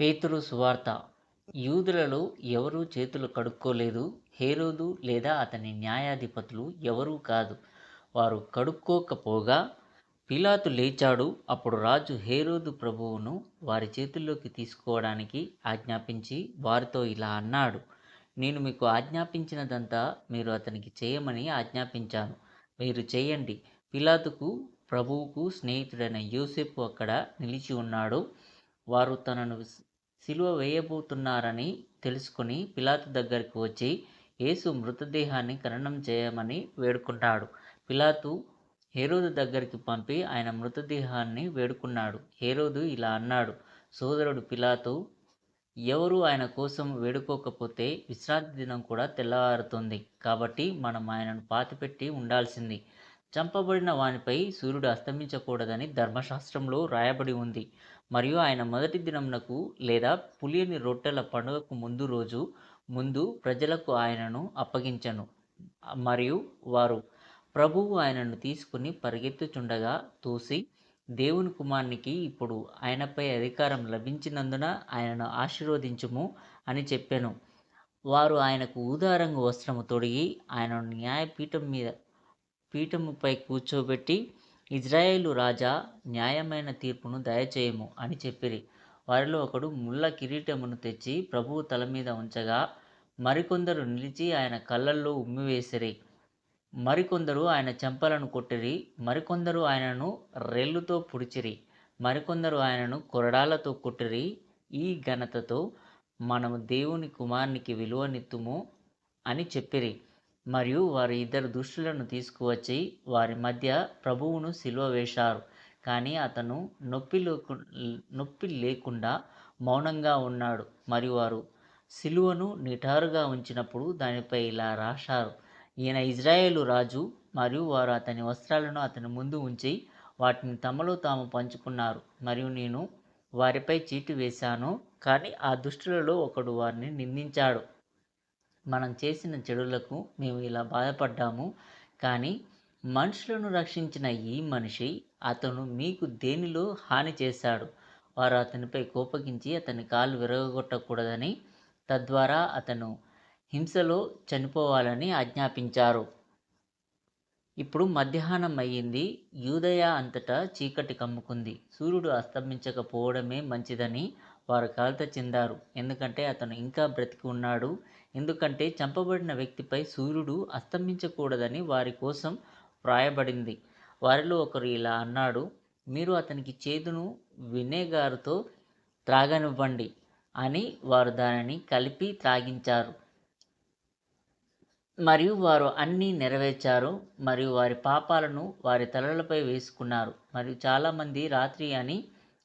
పేతురు సువార్త. యూదులలో ఎవరూ చేతులు కడుక్కోలేదు. హేరోదు లేదా అతని న్యాయాధిపతులు ఎవరూ కాదు. వారు కడుక్కోకపోగా పిలాతు లేచాడు. అప్పుడు రాజు హేరోదు ప్రభువును వారి చేతుల్లోకి తీసుకోవడానికి ఆజ్ఞాపించి వారితో ఇలా అన్నాడు నేను మీకు ఆజ్ఞాపించినదంతా మీరు అతనికి చేయమని ఆజ్ఞాపించాను. మీరు చేయండి. పిలాతుకు ప్రభువుకు స్నేహితుడైన యూసెఫ్ అక్కడ నిలిచి ఉన్నాడు. వారు తనను శిలువ వేయబోతున్నారని తెలుసుకుని పిలాతు దగ్గరికి వచ్చి యేసు మృతదేహాన్ని ఖననం చేయమని వేడుకున్నాడు పిలాతు హేరోదు దగ్గరికి పంపి ఆయన మృతదేహాన్ని వేడుకున్నాడు. హేరోదు ఇలా అన్నాడు సోదరుడు పిలాతు ఎవరు ఆయన కోసం వేడుకోకపోతే విశ్రాంతి దినం కూడా తెల్లవారుతుంది. కాబట్టి మనం ఆయనను పాతిపెట్టి ఉండాల్సింది. చంపబడిన వానిపై సూర్యుడు అస్తమించకూడదని ధర్మశాస్త్రంలో రాయబడి ఉంది. మరియు ఆయన మొదటి దినమునకు లేదా పులియని రొట్టెల పండుగకు ముందు రోజు ముందు ప్రజలకు ఆయనను అప్పగించను. మరియు వారు ప్రభువు ఆయనను తీసుకుని పరిగెత్తుచుండగా తోసి దేవుని కుమారునికి ఇప్పుడు ఆయనపై అధికారం లభించినందున ఆయనను ఆశీర్వదించుము అని చెప్పాను. వారు ఆయనకు ఊదారంగు వస్త్రము తొడిగి ఆయనను న్యాయపీఠం మీద పీఠముపై కూర్చోబెట్టి ఇజ్రాయేలు రాజా న్యాయమైన తీర్పును దయచేయము అని చెప్పిరి. వారిలో ఒకడు ముళ్ళ కిరీటమును తెచ్చి ప్రభువు తల మీద ఉంచగా మరికొందరు నిలిచి ఆయన కళ్ళల్లో ఉమ్మివేసిరి మరికొందరు ఆయన చెంపలను కొట్టిరి. మరికొందరు ఆయనను రెల్లుతో పుడిచిరి. మరికొందరు ఆయనను కొరడాలతో కొట్టిరి. ఈ ఘనతతో మనము దేవుని కుమారునికి విలువనిత్తుము అని చెప్పిరి. మరియు వారు ఇద్దరు దుష్టులను తీసుకువచ్చి వారి మధ్య ప్రభువును సిలువ వేశారు. కానీ అతను నొప్పి లేకు నొప్పి లేకుండా మౌనంగా ఉన్నాడు. మరియు వారు సిలువను నిటారుగా ఉంచినప్పుడు దానిపై ఇలా రాశారు. ఈయన ఇజ్రాయేలు రాజు మరియు వారు అతని వస్త్రాలను అతని ముందు ఉంచి వాటిని తమలో తాము పంచుకున్నారు. మరియు నేను వారిపై చీటు వేశాను. కానీ ఆ దుష్టులలో ఒకడు వారిని నిందించాడు. మనం చేసిన చెడులకు మేము ఇలా బాధపడ్డాము. కానీ మనుషులను రక్షించిన ఈ మనిషి అతను మీకు దేనిలో హాని చేశాడు? వారు అతనిపై కోపగించి అతని కాలు విరగొట్టకూడదని తద్వారా అతను హింసలో చనిపోవాలని ఆజ్ఞాపించారు. ఇప్పుడు మధ్యాహ్నం అయ్యింది. యూదయ అంతటా చీకటి కమ్ముకుంది. సూర్యుడు అస్తమించకపోవడమే మంచిదని వారు కలత చెందారు. ఎందుకంటే అతను ఇంకా బ్రతికి ఉన్నాడు. ఎందుకంటే చంపబడిన వ్యక్తిపై సూర్యుడు అస్తమించకూడదని వారి కోసం వ్రాయబడింది. వారిలో ఒకరు ఇలా అన్నాడు మీరు అతనికి చేదును వినేగారుతో త్రాగనివ్వండి అని వారు దానిని కలిపి త్రాగించారు. మరియు వారు అన్నీ నెరవేర్చారు మరియు వారి పాపాలను వారి తలలపై వేసుకున్నారు. మరియు చాలామంది రాత్రి అని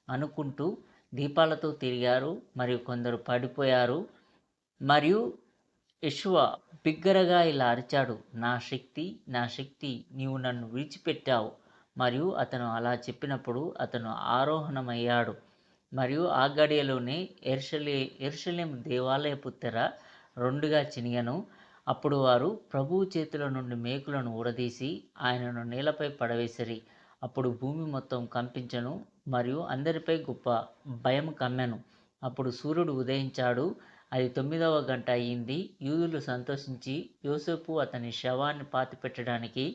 అనుకుంటూ దీపాలతో తిరిగారు మరియు కొందరు పడిపోయారు. మరియు యశువ బిగ్గరగా ఇలా అరిచాడు నా శక్తి నా శక్తి నీవు నన్ను విడిచిపెట్టావు. మరియు అతను అలా చెప్పినప్పుడు అతను ఆరోహణమయ్యాడు. మరియు ఆ గడియలోనే ఎర్షలే ఎర్షలేం దేవాలయపు తెర రెండుగా చినిగను. అప్పుడు వారు ప్రభువు చేతుల నుండి మేకులను ఊడదీసి ఆయనను నేలపై పడవేసిరి. అప్పుడు భూమి మొత్తం కంపించను మరియు అందరిపై గొప్ప భయం కమ్మెను. అప్పుడు సూర్యుడు ఉదయించాడు అది తొమ్మిదవ గంట అయింది. యూదులు సంతోషించి యోసేపు అతని శవాన్ని పాతిపెట్టడానికి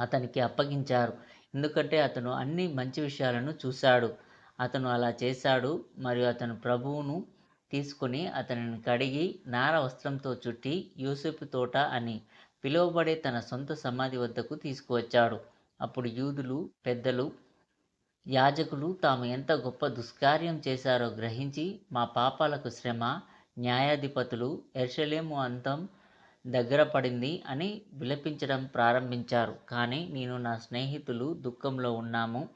అతనికి అప్పగించారు. ఎందుకంటే అతను అన్ని మంచి విషయాలను చూశాడు. అతను అలా చేశాడు. మరియు అతను ప్రభువును తీసుకుని అతనిని కడిగి నార వస్త్రంతో చుట్టి యూసుఫ్ తోట అని పిలువబడే తన సొంత సమాధి వద్దకు తీసుకువచ్చాడు. అప్పుడు యూదులు పెద్దలు యాజకులు తాము ఎంత గొప్ప దుష్కార్యం చేశారో గ్రహించి మా పాపాలకు శ్రమ న్యాయాధిపతులు ఎర్షలేము అంతం దగ్గర పడింది అని విలపించడం ప్రారంభించారు. కానీ నేను నా స్నేహితులు దుఃఖంలో ఉన్నాము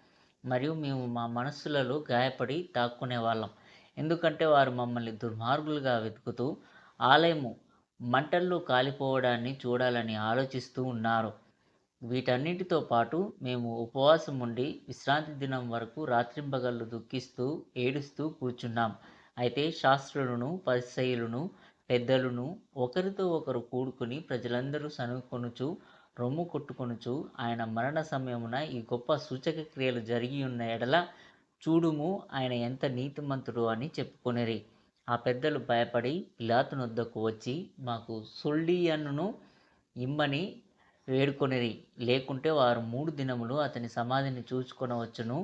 మరియు మేము మా మనస్సులలో గాయపడి తాక్కునే వాళ్ళం. ఎందుకంటే వారు మమ్మల్ని దుర్మార్గులుగా వెతుకుతూ ఆలయము మంటల్లో కాలిపోవడాన్ని చూడాలని ఆలోచిస్తూ ఉన్నారు. వీటన్నిటితో పాటు మేము ఉపవాసం ఉండి విశ్రాంతి దినం వరకు రాత్రింబగళ్ళు దుఃఖిస్తూ ఏడుస్తూ కూర్చున్నాం. అయితే శాస్త్రులను పరిసయులను పెద్దలను ఒకరితో ఒకరు కూడుకుని ప్రజలందరూ సనుకొనుచు రొమ్ము కొట్టుకొనుచు ఆయన మరణ సమయమున ఈ గొప్ప సూచక క్రియలు జరిగి ఉన్న ఎడల చూడుము ఆయన ఎంత నీతిమంతుడు అని చెప్పుకొనిరి. ఆ పెద్దలు భయపడి పిలాతునొద్దకు వచ్చి మాకు సొల్డియన్ను ఇమ్మని వేడుకొనిరి. లేకుంటే వారు మూడు దినములు అతని సమాధిని చూసుకొనవచ్చును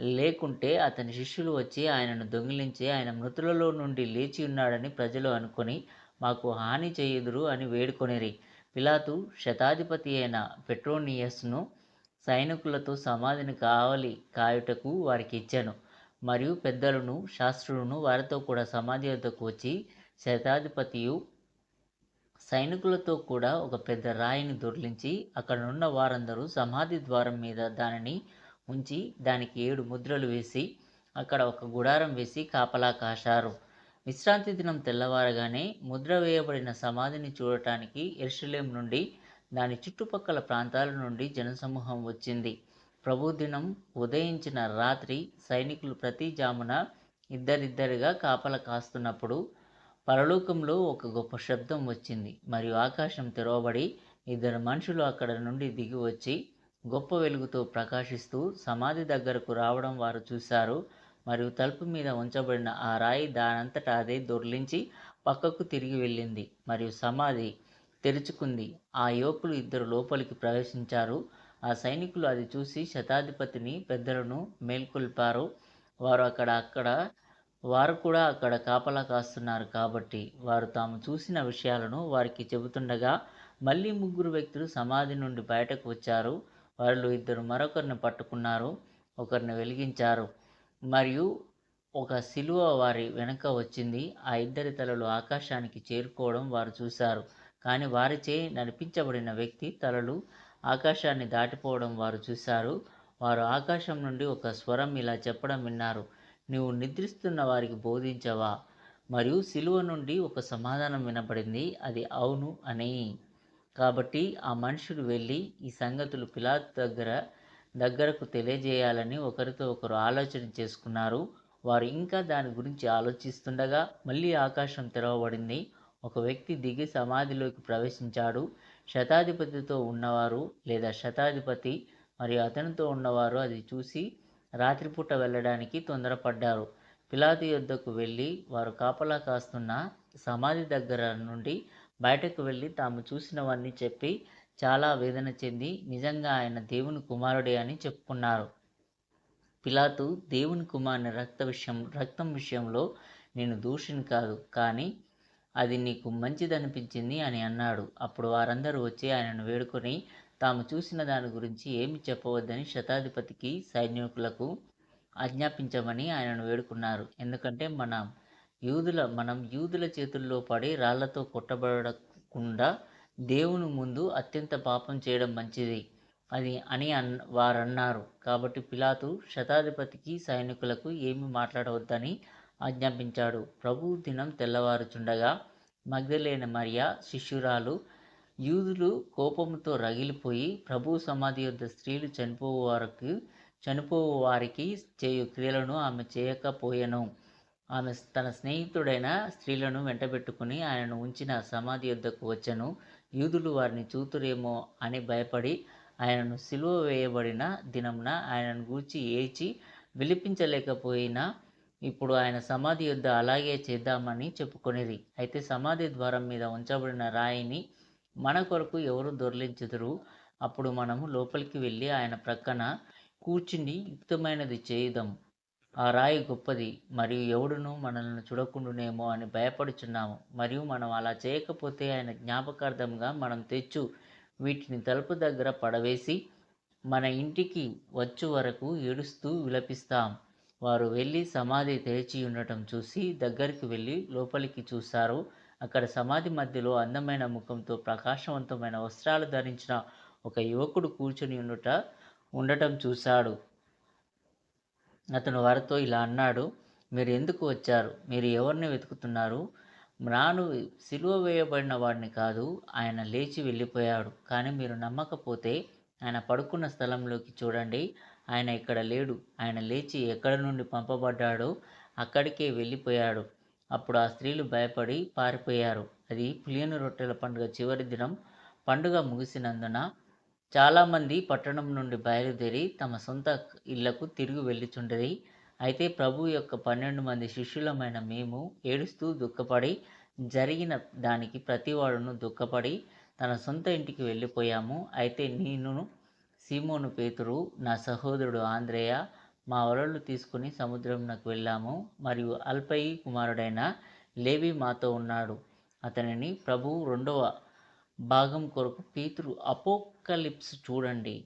లేకుంటే అతని శిష్యులు వచ్చి ఆయనను దొంగిలించి ఆయన మృతులలో నుండి లేచి ఉన్నాడని ప్రజలు అనుకొని మాకు హాని చేయుదురు అని వేడుకొనిరి. పిలాతు శతాధిపతి అయిన పెట్రోనియస్ను సైనికులతో సమాధిని కావలి కాయుటకు వారికి ఇచ్చాను. మరియు పెద్దలను శాస్త్రులను వారితో కూడా సమాధి వద్దకు వచ్చి శతాధిపతియు సైనికులతో కూడా ఒక పెద్ద రాయిని దొర్లించి అక్కడనున్న వారందరూ సమాధి ద్వారం మీద దానిని ఉంచి దానికి ఏడు ముద్రలు వేసి అక్కడ ఒక గుడారం వేసి కాపలా కాశారు. విశ్రాంతి దినం తెల్లవారగానే ముద్ర వేయబడిన సమాధిని చూడటానికి ఎర్షలేం నుండి దాని చుట్టుపక్కల ప్రాంతాల నుండి జనసమూహం వచ్చింది. ప్రభుదినం ఉదయించిన రాత్రి సైనికులు ప్రతి జామున ఇద్దరిద్దరిగా కాపల కాస్తున్నప్పుడు పరలోకంలో ఒక గొప్ప శబ్దం వచ్చింది. మరియు ఆకాశం తెరవబడి ఇద్దరు మనుషులు అక్కడ నుండి దిగి వచ్చి గొప్ప వెలుగుతో ప్రకాశిస్తూ సమాధి దగ్గరకు రావడం వారు చూశారు. మరియు తలుపు మీద ఉంచబడిన ఆ రాయి దానంతటా అదే దొర్లించి పక్కకు తిరిగి వెళ్ళింది. మరియు సమాధి తెరుచుకుంది. ఆ యువకులు ఇద్దరు లోపలికి ప్రవేశించారు. ఆ సైనికులు అది చూసి శతాధిపతిని పెద్దలను మేల్కొల్పారు. వారు అక్కడ అక్కడ వారు కూడా అక్కడ కాపలా కాస్తున్నారు కాబట్టి వారు తాము చూసిన విషయాలను వారికి చెబుతుండగా మళ్ళీ ముగ్గురు వ్యక్తులు సమాధి నుండి బయటకు వచ్చారు. వాళ్ళు ఇద్దరు మరొకరిని పట్టుకున్నారు. ఒకరిని వెలిగించారు. మరియు ఒక సిలువ వారి వెనుక వచ్చింది. ఆ ఇద్దరి తలలు ఆకాశానికి చేరుకోవడం వారు చూశారు. కానీ వారిచే నడిపించబడిన వ్యక్తి తలలు ఆకాశాన్ని దాటిపోవడం వారు చూశారు. వారు ఆకాశం నుండి ఒక స్వరం ఇలా చెప్పడం విన్నారు. నీవు నిద్రిస్తున్న వారికి బోధించవా? మరియు సిలువ నుండి ఒక సమాధానం వినపడింది అది అవును అని. కాబట్టి ఆ మనుషులు వెళ్ళి ఈ సంగతులు పిలాత్ దగ్గర దగ్గరకు తెలియజేయాలని ఒకరితో ఒకరు ఆలోచన చేసుకున్నారు. వారు ఇంకా దాని గురించి ఆలోచిస్తుండగా మళ్ళీ ఆకాశం తెరవబడింది. ఒక వ్యక్తి దిగి సమాధిలోకి ప్రవేశించాడు. శతాధిపతితో ఉన్నవారు లేదా శతాధిపతి మరియు అతనితో ఉన్నవారు అది చూసి రాత్రిపూట వెళ్ళడానికి తొందరపడ్డారు. పిలాతు యొద్దకు వెళ్ళి వారు కాపలా కాస్తున్న సమాధి దగ్గర నుండి బయటకు వెళ్ళి తాము చూసినవన్నీ చెప్పి చాలా వేదన చెంది నిజంగా ఆయన దేవుని కుమారుడే అని చెప్పుకున్నారు. పిలాతు దేవుని కుమారుని రక్త విషయం రక్తం విషయంలో నేను దూషిని కాదు కానీ అది నీకు మంచిదనిపించింది అని అన్నాడు. అప్పుడు వారందరూ వచ్చి ఆయనను వేడుకొని తాము చూసిన దాని గురించి ఏమి చెప్పవద్దని శతాధిపతికి సైనికులకు ఆజ్ఞాపించమని ఆయనను వేడుకున్నారు. ఎందుకంటే మనం యూదుల మనం యూదుల చేతుల్లో పడి రాళ్ళతో కొట్టబడకుండా దేవుని ముందు అత్యంత పాపం చేయడం మంచిది అది అని అన్ వారన్నారు. కాబట్టి పిలాతు శతాధిపతికి సైనికులకు ఏమి మాట్లాడవద్దని ఆజ్ఞాపించాడు. ప్రభు దినం తెల్లవారుచుండగా మగ్ధలేని మరియా శిష్యురాలు యూదులు కోపంతో రగిలిపోయి ప్రభు సమాధి యొద్ద స్త్రీలు చనిపోవు వారికి చనిపోవు వారికి చేయు క్రియలను ఆమె చేయకపోయెను. ఆమె తన స్నేహితుడైన స్త్రీలను వెంటబెట్టుకుని ఆయనను ఉంచిన సమాధి యొద్దకు వచ్చెను. యూదులు వారిని చూతురేమో అని భయపడి ఆయనను సిలువ వేయబడిన దినంన ఆయనను గూర్చి ఏచి విలిపించలేకపోయినా ఇప్పుడు ఆయన సమాధి యొద్ద అలాగే చేద్దామని చెప్పుకొనిరి. అయితే సమాధి ద్వారం మీద ఉంచబడిన రాయిని మన కొరకు ఎవరు దొర్లించదురు? అప్పుడు మనము లోపలికి వెళ్ళి ఆయన ప్రక్కన కూర్చుని యుక్తమైనది చేయుదాం. ఆ రాయి గొప్పది. మరియు ఎవడును మనల్ని చూడకుండునేమో అని భయపడుచున్నాము. మరియు మనం అలా చేయకపోతే ఆయన జ్ఞాపకార్థంగా మనం తెచ్చు. వీటిని తలుపు దగ్గర పడవేసి మన ఇంటికి వచ్చు వరకు ఏడుస్తూ విలపిస్తాం. వారు వెళ్ళి సమాధి తెరిచి ఉండటం చూసి దగ్గరికి వెళ్ళి లోపలికి చూశారు. అక్కడ సమాధి మధ్యలో అందమైన ముఖంతో ప్రకాశవంతమైన వస్త్రాలు ధరించిన ఒక యువకుడు కూర్చొని ఉండుట ఉండటం చూశాడు. అతను వారితో ఇలా అన్నాడు మీరు ఎందుకు వచ్చారు? మీరు ఎవరిని వెతుకుతున్నారు? నాను సిలువ వేయబడిన వాడిని కాదు ఆయన లేచి వెళ్ళిపోయాడు. కానీ మీరు నమ్మకపోతే ఆయన పడుకున్న స్థలంలోకి చూడండి. ఆయన ఇక్కడ లేడు. ఆయన లేచి ఎక్కడ నుండి పంపబడ్డాడో అక్కడికే వెళ్ళిపోయాడు. అప్పుడు ఆ స్త్రీలు భయపడి పారిపోయారు. అది పులియను రొట్టెల పండుగ చివరి దినం. పండుగ ముగిసినందున చాలామంది పట్టణం నుండి బయలుదేరి తమ సొంత ఇళ్ళకు తిరిగి వెళ్ళుచుండరి అయితే ప్రభు యొక్క పన్నెండు మంది శిష్యులమైన మేము ఏడుస్తూ దుఃఖపడి జరిగిన దానికి ప్రతివాడును దుఃఖపడి తన సొంత ఇంటికి వెళ్ళిపోయాము. అయితే నేను సీమోను పేతురు నా సహోదరుడు ఆంద్రేయ మా వలలు తీసుకుని సముద్రంకు వెళ్ళాము. మరియు అల్పయి కుమారుడైన లేవి మాతో ఉన్నాడు. అతనిని ప్రభు రెండవ భాగం కొరకు పీతురు అపోకలిప్స్ చూడండి.